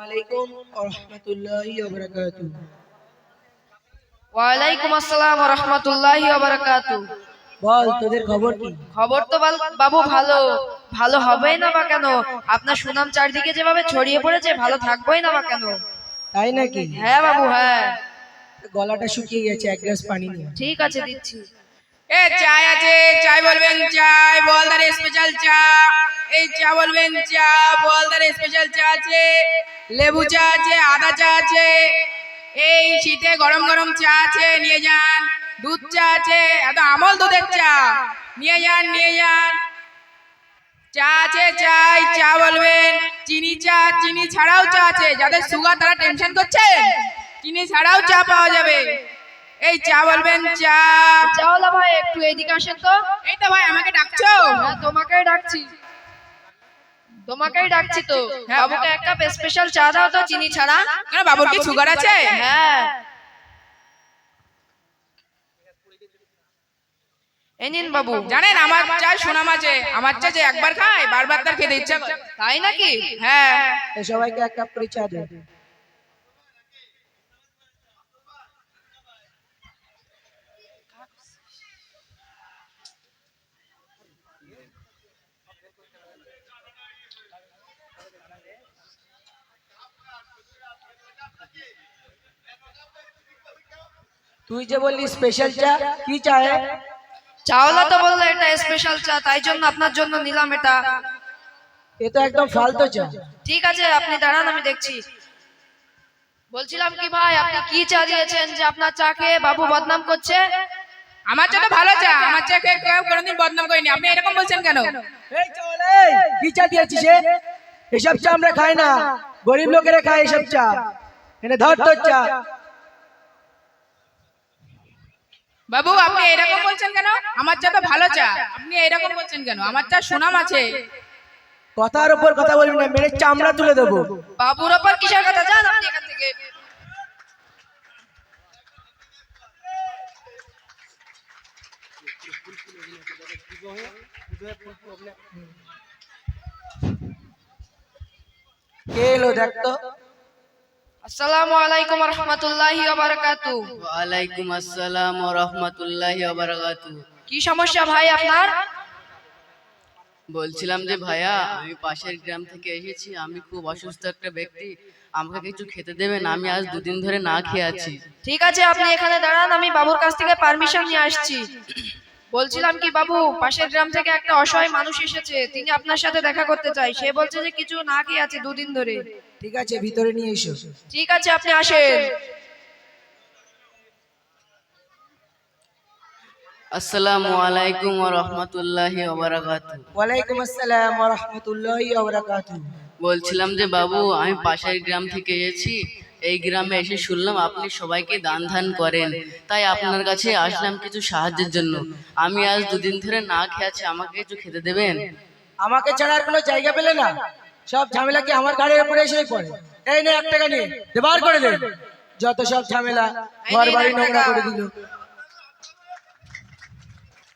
আলাইকুম রহমতুল্লাহি ওবরাকাতু ওয়ালাইকুম আসসালাম রহমতুল্লাহি বারাকাতু বল তোদের খবর কি? খবর তো বাবু ভালো। ভালো হবেই না বা কেন? আপনার সুনাম চারদিকে যেভাবে ছড়িয়ে পড়েছে ভালো থাকবোই না বা কেন? তাই নাকি? হ্যাঁ বাবু হ্যাঁ। গলাটা শুকিয়ে গেছে এক গ্লাস পানি নিয়ে। ঠিক আছে দিচ্ছি। এ চাই আছে, চাই বলবেন চাই, বলদার স্পেশাল চা। এই চা বলবেন চা, বলদার স্পেশাল চা আছে, লেবু চা আছে, আদা চা আছে। এই শীতে গরম গরম চা আছে, নিয়ে যান, দুধ চা আছে, এত আমল দুধের চা। নিয়ে যান নিয়ে যান। চা আছে, চাই, চা বলবেন। চিনি চা, চিনি ছাড়াও চা আছে, যাদের সুগার তারা টেনশন করছে, চিনি ছাড়াও চা পাওয়া যাবে। এই চা বলবেন চা। চাওলা ভাই একটু এদিকে আসেন তো। এই তো ভাই আমাকে ডাকছো? হ্যাঁ তোমাকেই ডাকছি। তোমাকেই ডাকছি তো। হ্যাঁ। বাবুকে এক কাপ স্পেশাল চা দাও তো চিনি ছাড়া। কেন বাবুর কি সুগার আছে? হ্যাঁ। এই নিন বাবু। জানেন আমার চা সুনাম আছে আমার চা যে একবার খায় বারবার তার খেতে ইচ্ছা তাই নাকি? হ্যাঁ। সবাইকে এক কাপ করে চা দে। তুই যে বললি স্পেশাল চা কি চা? চাওলা তো বলল এটা স্পেশাল চা তাই জন্য আপনার জন্য নিলাম এটা। এটা একদম ফালতু চা। ঠিক আছে আপনি দাঁড়ান আমি দেখছি। বলছিলাম কি ভাই আপনি কি চা দিয়েছেন যে আপনার চা খেয়ে বাবু বদনাম করছে? আমার চা তো ভালো চা আমার চা খেয়ে কেউ কোনোদিন বদনাম করিনি। আপনি এরকম বলছেন কেন? এই চল এই, কি চা দিয়েছিস? এসব চা আমরা খাই না। গরিব লোকেরা খায় এসব চা। এনে ধর তোর চা। বাবু আপনি এরকম বলছেন কেন? আমার চা তো ভালো চা। আপনি এরকম বলছেন কেন? আমার চা সুনাম আছে। কথার উপর কথা বলবি না মেরে চামড়া তুলে দেবো। বাবুর ওপর কিসের কথা? জান আপনি এখান থেকে। কে এলো দেখ তো? আসসালামু আলাইকুম রহমতুল্লাহি বারাকাতু। ওয়ালাইকুম আসসালাম ও রহমতুল্লাহি বারাকাতু। কি সমস্যা ভাই আপনার? বলছিলাম যে ভাইয়া আমি পাশের গ্রাম থেকে এসেছি আমি খুব অসুস্থ একটা ব্যক্তি আমাকে কিছু খেতে দেবেন আমি আজ দুদিন ধরে না খেয়ে আছি। ঠিক আছে আপনি এখানে দাঁড়ান আমি বাবুর কাছ থেকে পারমিশন নিয়ে আসছি। বলছিলাম কি বাবু পাশের গ্রাম থেকে একটা অসহায় মানুষ এসেছে তিনি আপনার সাথে দেখা করতে চাই। সে বলছে যে কিছু না খেয়ে আছে দুদিন ধরে। ঠিক আছে ভিতরে নিয়ে এসো। ঠিক আছে আপনি আসেন। আসসালামু আলাইকুম ও রহমতুল্লাহি বারাকাতু ওয়ালাইকুম আসসালাম ওয়া রাহমাতুল্লাহি ওয়া বারাকাতুহু। বলছিলাম যে বাবু আমি পাশের গ্রাম থেকে এসেছি এই গ্রামে এসে শুনলাম আপনি সবাইকে দান ধান করেন। তাই আপনার কাছে আসলাম কিছু সাহায্যের জন্য। আমি আজ দুদিন ধরে না খেয়ে আছি আমাকে কিছু খেতে দেবেন? আমাকে ছাড়া আর কোনো জায়গা পেলে না। সব ঝামেলা কি আমার ঘাড়ের উপরে এসেই পড়ে? এই নে এক টাকা নিয়ে বার করে দে। যত সব ঝামেলা ঘর বাড়ি নোংরা করে দিল।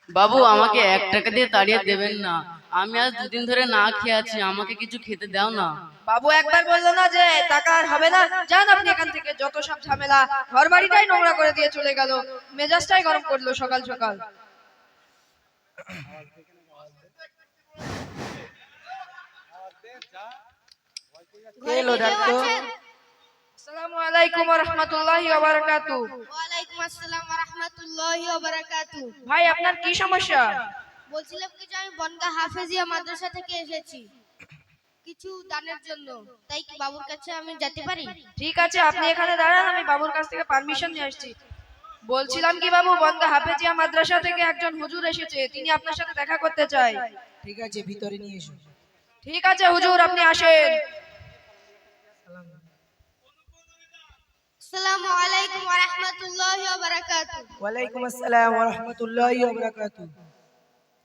বাবু আমাকে এক টাকা দিয়ে তাড়িয়ে দেবেন না। আমি আজ দুদিন ধরে না খেয়ে আছি আমাকে কিছু খেতে দাও না। বাবু একবার বলল না যে টাকা আর হবে না। যান আপনি এখান থেকে যত সব ঝামেলা। ঘর বাড়িটাই নোংরা করে দিয়ে চলে গেল। মেজাজটাই গরম করল সকাল সকাল। এলো দেখ আসসালামু আলাইকুম রহমতুল্লাহি বারাকাতু ওয়ালাইকুম আসসালাম রহমতুল্লাহি বারাকাতু ভাই আপনার কি সমস্যা? বলছিলাম কি যে আমি বনগা হাফেজিয়া মাদ্রাসা থেকে এসেছি। কিছু দানের জন্য। তাই কি বাবুর কাছে আমি যেতে পারি? ঠিক আছে আপনি এখানে দাঁড়ান আমি বাবুর কাছ থেকে পারমিশন নিয়ে আসছি। বলছিলাম কি বাবু বন্দা হাফেজিয়া মাদ্রাসা থেকে একজন হুজুর এসেছে তিনি আপনার সাথে দেখা করতে চায় ঠিক আছে ভিতরে নিয়ে এসো। ঠিক আছে হুজুর আপনি আসেন। আসসালামু আলাইকুম ওয়া রাহমাতুল্লাহি ওয়া বারাকাতু ওয়ালাইকুম আসসালাম ওয়া রাহমাতুল্লাহি ওয়া বারাকাতুহু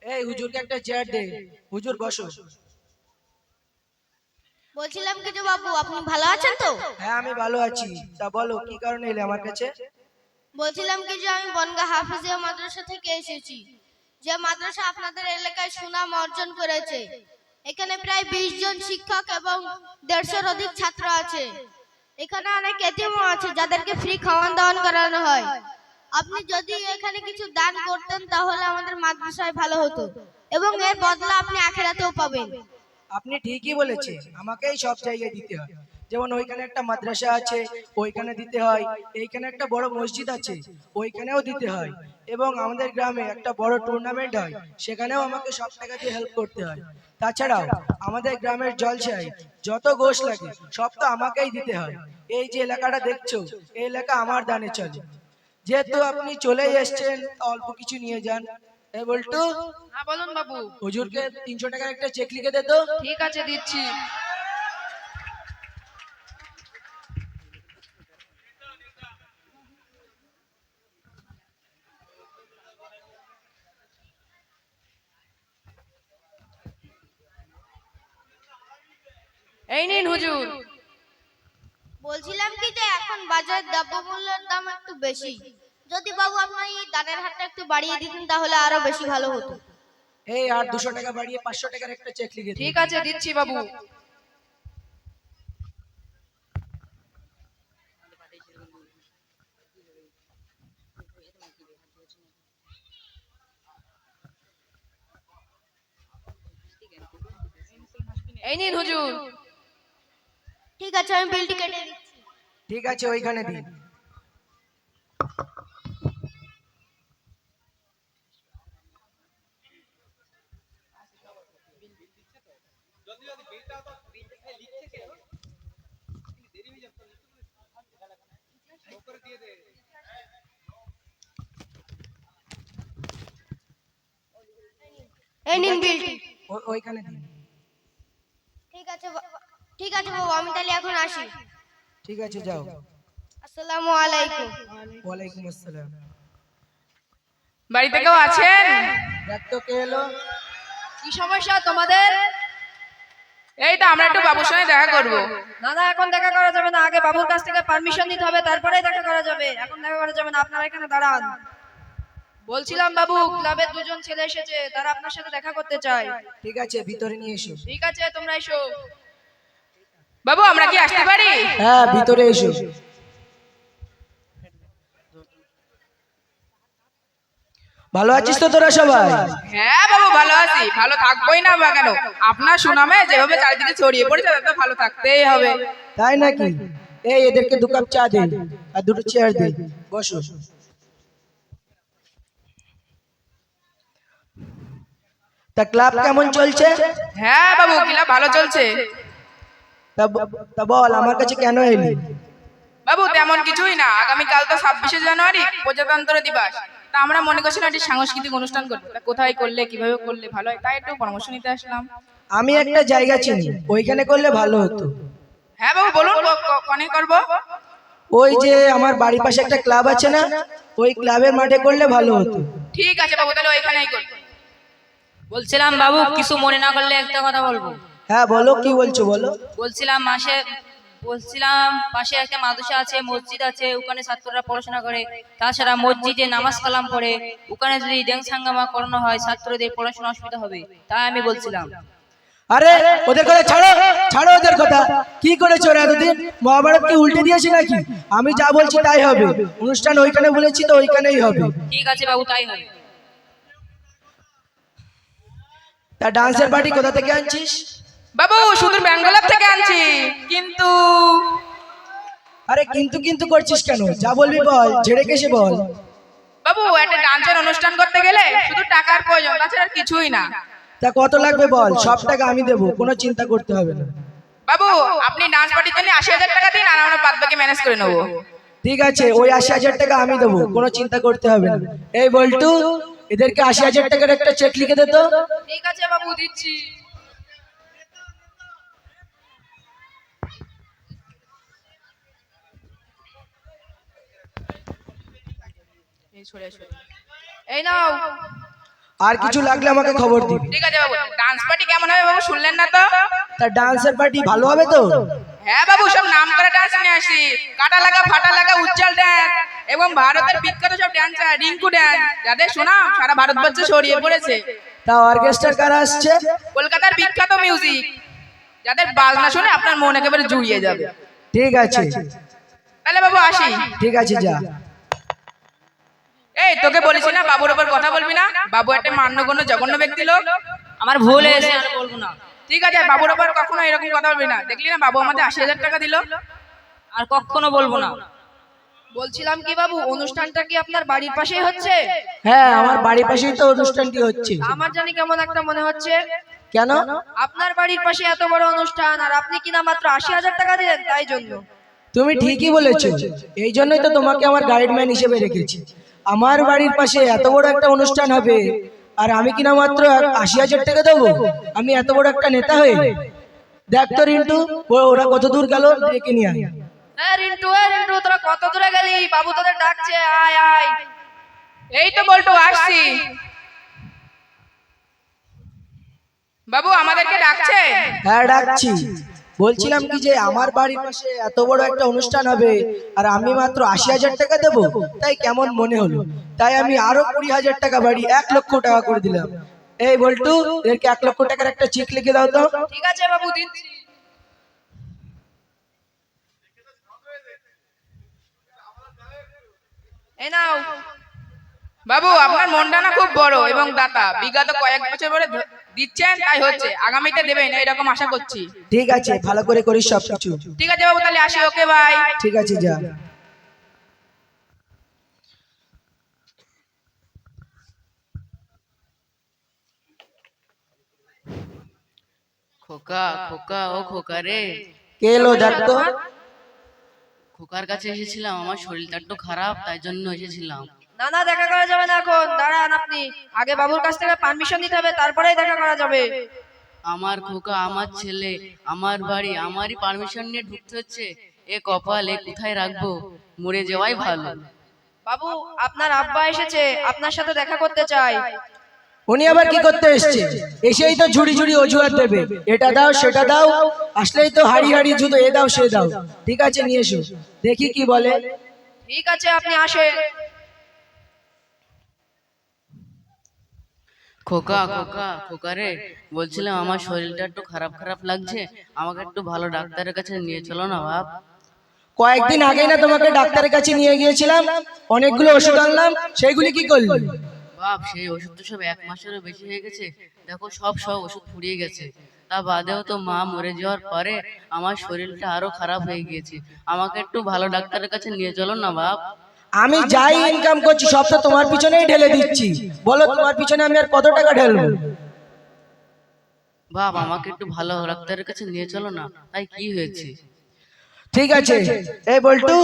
এই হুজুরকে একটা চেয়ার দে। হুজুর বসো। বলছিলাম কি যে বাবু আপনি ভালো আছেন তো? হ্যাঁ আমি ভালো আছি। তা বলো কি কারণে এলে আমার কাছে? বলছিলাম কি যে আমি বনগা হাফেজিয়া মাদ্রাসা থেকে এসেছি। যে মাদ্রাসা আপনাদের এলাকায় সুনাম অর্জন করেছে। এখানে প্রায় বিশ জন শিক্ষক এবং দেড়শোর অধিক ছাত্র আছে। এখানে অনেক এতিমও আছে যাদেরকে ফ্রি খাওয়ান দাওয়ান করানো হয়। আপনি যদি এখানে কিছু দান করতেন তাহলে আমাদের মাদ্রাসায় ভালো হতো। এবং এর বদলা আপনি আখেরাতেও পাবেন। আপনি ঠিকই বলেছেন, আমাকেই সব জায়গায় দিতে হয়। যেমন ওইখানে একটা মাদ্রাসা আছে, ওইখানে দিতে হয়, এইখানে একটা বড় মসজিদ আছে, ওইখানেও দিতে হয়। এবং আমাদের গ্রামে একটা বড় টুর্নামেন্ট হয়, সেখানেও আমাকে সব দিয়ে হেল্প করতে হয়। তাছাড়াও আমাদের গ্রামের জলসায় যত গোষ লাগে, সব তো আমাকেই দিতে হয়। এই যে এলাকাটা দেখছ, এই এলাকা আমার দানে চলে। যেহেতু আপনি চলেই এসছেন, অল্প কিছু নিয়ে যান এই বলটু? হ্যাঁ বলুন বাবু। হুজুরকে তিনশো টাকার একটা চেক লিখে দে তো। ঠিক আছে দিচ্ছি। এই নিন হুজুর। বলছিলাম কি যে এখন বাজার দ্রব্যমূল্যের দাম একটু বেশি। যদি বাবু আপনার এই দানের হারটা একটু বাড়িয়ে দিতেন তাহলে আরও বেশি ভালো হতো। এই আর দুশো টাকা বাড়িয়ে পাঁচশো টাকার একটা চেক লিখে ঠিক আছে দিচ্ছি বাবু। এই নিন হুজুর। ঠিক আছে আমি বিলটি কেটে দিচ্ছি। ঠিক আছে ওইখানে দিন। এই নিন বিলটি ওইখানে দিন। ঠিক আছে ঠিক আছে বাবু আমি তাহলে এখন আসি। ঠিক আছে যাও। আসসালামু আলাইকুম। ওয়ালাইকুম আসসালাম। বাড়িতে কেউ আছেন? দেখ কে এলো। কি সমস্যা তোমাদের? এই তো আমরা একটু বাবুর সঙ্গে দেখা করব। না না এখন দেখা করা যাবে না। আগে বাবুর কাছ থেকে পারমিশন নিতে হবে তারপরেই দেখা করা যাবে। এখন দেখা করা যাবে না। আপনারা এখানে দাঁড়ান। বলছিলাম বাবু ক্লাবের দুজন ছেলে এসেছে তারা আপনার সাথে দেখা করতে চায়। ঠিক আছে ভিতরে নিয়ে এসো। ঠিক আছে তোমরা এসো। বাবু আমরা কি আসতে পারি? হ্যাঁ ভিতরে এসো। ভালো আছিস তো তোরা সবাই? হ্যাঁ বাবু ভালো আছি। ভালো থাকবোই না কেন? আপনার সুনামে যেভাবে চারিদিকে ছড়িয়ে পড়েছে তাতে ভালো থাকতেই হবে। তাই নাকি? এই এদেরকে দু কাপ চা দে আর দুটো চেয়ার দে। বসো। তা ক্লাব কেমন চলছে? হ্যাঁ বাবু ক্লাব ভালো চলছে। তা তা বল আমার কাছে কেন এলি? বাবু তেমন কিছুই না। আগামীকাল তো ছাব্বিশে জানুয়ারি প্রজাতন্ত্র দিবস। তা আমরা মনে করছিলাম একটি সাংস্কৃতিক অনুষ্ঠান করব। তা কোথায় করলে কীভাবে করলে ভালো হয় তাই একটু পরামর্শ নিতে আসলাম। আমি একটা জায়গা চিনি ওইখানে করলে ভালো হতো। হ্যাঁ বাবু বলুন কনে করব? ওই যে আমার বাড়ির পাশে একটা ক্লাব আছে না ওই ক্লাবের মাঠে করলে ভালো হতো। ঠিক আছে বাবু তাহলে ওইখানেই করব। বলছিলাম বাবু কিছু মনে না করলে একটা কথা বলব? হ্যাঁ বলো কি বলছো বলো? বলছিলাম মাসে বলছিলাম পাশে একটা মাদ্রাসা আছে মসজিদ আছে ওখানে ছাত্ররা পড়াশোনা করে। তাছাড়া মসজিদে নামাজ কালাম পড়ে। ওখানে যদি ড্যান্স হাঙ্গামা করানো হয় ছাত্রদের পড়াশোনা অসুবিধা হবে। তাই আমি বলছিলাম। আরে ওদের কথা ছাড়ো ছাড়ো ওদের কথা। কি করেছ ওরা এতদিন? মহাভারত কি উল্টে দিয়েছে নাকি? আমি যা বলছি তাই হবে। অনুষ্ঠান ওইখানে বলেছি তো ওইখানেই হবে। ঠিক আছে বাবু তাই হবে। তা ডান্সের পার্টি কোথা থেকে আনছিস? বাবু শুধু ব্যাঙ্গালোর থেকে আনছি। কিন্তু আরে কিন্তু কিন্তু করছিস কেন? যা বলবি বল ঝেড়ে কেসে বল। বাবু একটা ডান্সের অনুষ্ঠান করতে গেলে শুধু টাকার প্রয়োজন তাছাড়া আর কিছুই না। তা কত লাগবে বল? সব টাকা আমি দেবো কোনো চিন্তা করতে হবে না। বাবু আপনি ডান্স পার্টির জন্য আশি হাজার টাকা দিন আর আমরা বাদ বাকি ম্যানেজ করে নেব। ঠিক আছে ওই আশি হাজার টাকা আমি দেবো কোনো চিন্তা করতে হবে না। এই বল্টু এদেরকে আশি হাজার টাকার একটা চেক লিখে দে তো। ঠিক আছে বাবু দিচ্ছি। এই। নাও। আর কিছু লাগলে আমাকে খবর দিবি। ঠিক আছে বাবু ডান্স পার্টি কেমন হবে বাবু শুনলেন না তো? তা ডান্সের পার্টি ভালো হবে তো? হ্যাঁ বাবু সব নাম করা ডান্স নিয়ে আসি। কাটা লাগা ফাটা লাগা উজ্জ্বল ড্যান্স এবং ভারতের বিখ্যাত সব ড্যান্সার রিঙ্কু ড্যান্স যাদের শোনা সারা ভারতবর্ষে ছড়িয়ে পড়েছে। তা অর্কেস্ট্রার কারা আসছে? কলকাতার বিখ্যাত মিউজিক যাদের বাজনা শুনে আপনার মন একেবারে জুড়িয়ে যাবে। ঠিক আছে। তাহলে বাবু আসি। ঠিক আছে যা। এই তোকে বলেছি না বাবুর ওপর কথা বলবি না? বাবু একটা মান্যগণ্য জঘন্য ব্যক্তি লোক। আমার ভুল হয়েছে। আর বলব না। ঠিক আছে বাবুর ওপর কখনো এরকম কথা বলবি না। দেখলি না বাবু আমাদের আশি হাজার টাকা দিল? আর কখনো বলব না। বলছিলাম কি বাবু অনুষ্ঠানটা কি আপনার বাড়ির পাশেই হচ্ছে? হ্যাঁ আমার বাড়ির পাশেই তো অনুষ্ঠানটি হচ্ছে। আমার জানি কেমন একটা মনে হচ্ছে। কেন? আপনার বাড়ির পাশে এত বড় অনুষ্ঠান আর আপনি কিনা মাত্র আশি হাজার টাকা দিলেন তাই জন্য? তুমি ঠিকই বলেছ। এই জন্যই তো তোমাকে আমার গাইডম্যান হিসেবে রেখেছি। আমার বাড়ির পাশে এত বড় একটা অনুষ্ঠান হবে আর আমি কিনা মাত্র আশি হাজার টাকা দেবো। আমি এত বড় একটা নেতা হয়ে। দেখ তো রিন্টু ও- ওরা কত দূর গেল ডেকে নিয়ে আয়। রিন্টু রিন্টু তোরা কত দূরে গেলি? বাবু তোদের ডাকছে আয় আয়। এই তো বলতো আসছি। বাবু আমাদেরকে ডাকছে? হ্যাঁ ডাকছি। বলছিলাম কি যে আমার বাড়ির পাশে এত বড় একটা অনুষ্ঠান হবে আর আমি মাত্র আশি হাজার টাকা দেবো। তাই কেমন মনে হলো? তাই আমি আরও কুড়ি হাজার টাকা বাড়ি এক লক্ষ টাকা করে দিলাম। এই বল্টু এদেরকে এক লক্ষ টাকার একটা চেক লিখে দাও তো। ঠিক আছে বাবু দিচ্ছি। এই নাও। বাবু আপনার মনটা না খুব বড় এবং দাতা। বিগত কয়েক বছর ধরে দিচ্ছেন তাই হচ্ছে। আগামীতে দেবেন এরকম আশা করছি। ঠিক আছে ভালো করে করিস সব কিছু ঠিক আছে বাবু তাহলে আসি ওকে ভাই ঠিক আছে যা। খোকা খোকা ও খোকা রে। কে এলো দেখ খোকার কাছে এসেছিলাম আমার শরীরটা একটু খারাপ তাই জন্য এসেছিলাম। না না দেখা করা যাবে না এখন। দাঁড়ান আপনি। আগে বাবুর কাছ থেকে পারমিশন নিতে হবে তারপরেই দেখা করা যাবে। আমার খোকা আমার ছেলে আমার বাড়ি আমারই পারমিশন নিয়ে ঢুকতে হচ্ছে। এ কপাল এ কোথায় রাখব? মরে যাওয়াই ভালো। বাবু আপনার আব্বা এসেছে আপনার সাথে দেখা করতে চাই। উনি আবার কি করতে এসছে? এসেই তো ঝুড়ি ঝুড়ি অজুহাত দেবে। এটা দাও সেটা দাও আসলেই তো হাড়ি হাড়ি জুতো এ দাও সে দাও। ঠিক আছে নিয়ে এসো। দেখি কি বলে। ঠিক আছে আপনি আসেন। খোকা খোকা খোকা রে বলছিলাম আমার শরীরটা একটু খারাপ খারাপ লাগছে। আমাকে একটু ভালো ডাক্তারের কাছে নিয়ে চলো না বাপ। কয়েকদিন আগেই না তোমাকে ডাক্তারের কাছে নিয়ে গিয়েছিলাম। অনেকগুলো ওষুধ আনলাম সেইগুলি কি করলি? বাপ সেই ওষুধ তো সব এক মাসেরও বেশি হয়ে গেছে। দেখো সব সব ওষুধ ফুরিয়ে গেছে। তা বাদেও তো মা মরে যাওয়ার পরে আমার শরীরটা আরও খারাপ হয়ে গিয়েছে। আমাকে একটু ভালো ডাক্তারের কাছে নিয়ে চলো না বাপ। আমি যাই ইনকাম করছি সব তো তোমার পিছনেই ঢেলে দিচ্ছি। বলো তোমার পিছনে আমি আর কত টাকা ঢেলবো? বাপ আমাকে একটু ভালো ডাক্তারের কাছে নিয়ে চলো না। তাই কি হয়েছে? ঠিক আছে। এই বল্টু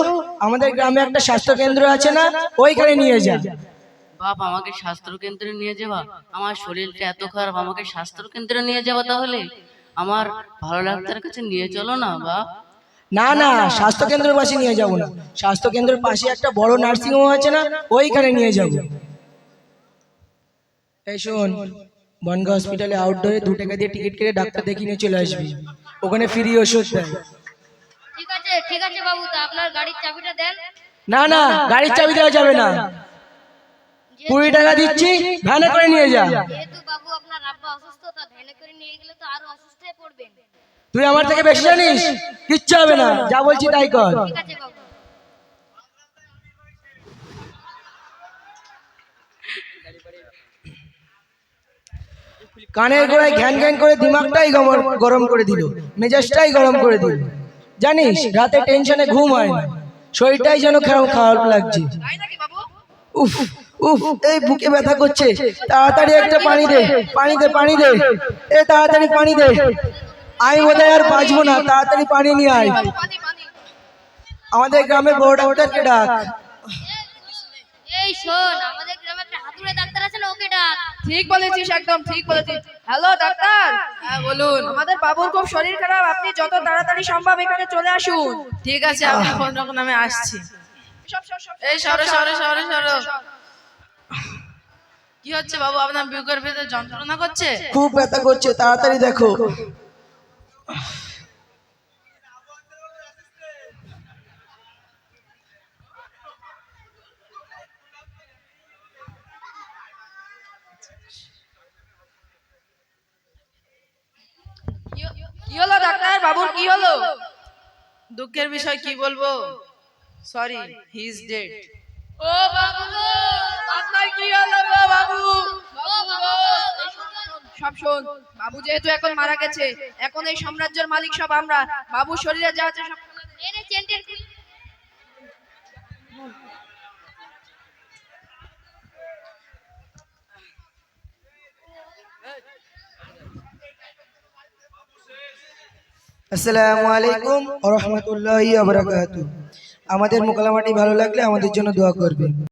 আমাদের গ্রামে একটা স্বাস্থ্য কেন্দ্র আছে না? ওইখানে নিয়ে যা। বাপ আমাকে স্বাস্থ্য কেন্দ্রে নিয়ে যাবা? আমার শরীরটা এত খারাপ আমাকে স্বাস্থ্য কেন্দ্রে নিয়ে যাবা তাহলে? আমার ভালো ডাক্তারের কাছে নিয়ে চলো না বাপ। না না স্বাস্থ্য কেন্দ্রের পাশে নিয়ে যাব না। স্বাস্থ্য কেন্দ্রের পাশে একটা বড় নার্সিং হোম আছে না ওইখানে নিয়ে যাব। এই শোন বনগা হসপিটালে আউটডোরে দু টাকা দিয়ে টিকিট কেটে ডাক্তার দেখিয়ে নিয়ে চলে আসবি। ওখানে ফ্রি ওষুধ দেয়। ঠিক আছে ঠিক আছে বাবু তা আপনার গাড়ির চাবিটা দেন। না না গাড়ির চাবি দেওয়া যাবে না। কুড়ি টাকা দিচ্ছি ভ্যানে করে নিয়ে যা। বাবু আপনার আব্বা অসুস্থ তা ভ্যানে করে নিয়ে গেলে তো আরও অসুস্থ হয়ে পড়বেন। তুই আমার থেকে বেশি জানিস? কিচ্ছু হবে না। যা বলছি তাই কর। ঠিক আছে বাবু। কানের গোড়ায় ঘ্যান ঘ্যান করে দিমাগটাই গরম- করে দিল। মেজাজটাই গরম করে দিল। জানিস রাতে টেনশনে ঘুম হয় না। শরীরটাই যেন খারাপ খারাপ লাগছে। উফ। উফ এই বুকে ব্যথা করছে। তাড়াতাড়ি একটা পানি দে পানি দে। পানি দে এ তাড়াতাড়ি পানি দে। আমি বোধহয় আর বাঁচবো না। তাড়াতাড়ি পানি নিয়ে আয়। আমাদের গ্রামে বড় ডাক্তারকে ডাক। এই শোন আমাদের গ্রামে একটা হাতুড়ে ডাক্তার আছে না ওকে ডাক। ঠিক বলেছিস একদম ঠিক বলেছিস। Hello doctor. হ্যাঁ বলুন। আমাদের বাবুর খুব শরীর খারাপ। আপনি যত তাড়াতাড়ি সম্ভব এখানে চলে আসুন। ঠিক আছে আমি ফোন রকম আমি আসছি। সব সব সব এই সরো সরো সরো। সরো। কি হচ্ছে বাবু? আপনার বুকের ভেতরে যন্ত্রণা করছে? খুব ব্যথা করছে তাড়াতাড়ি দেখো। দুঃখের বিষয় কি বলব? সরি হি ইজ ডেড ও বাবু! যেহেতু এখন মারা গেছে এখন এই সাম্রাজ্যের মালিক সব আমরা। বাবুর শরীরে যা আছে সব আসসালামু আলাইকুম রহমতুল্লাহ আমাদের মোকালামাটি ভালো লাগলে আমাদের জন্য দোয়া করবেন।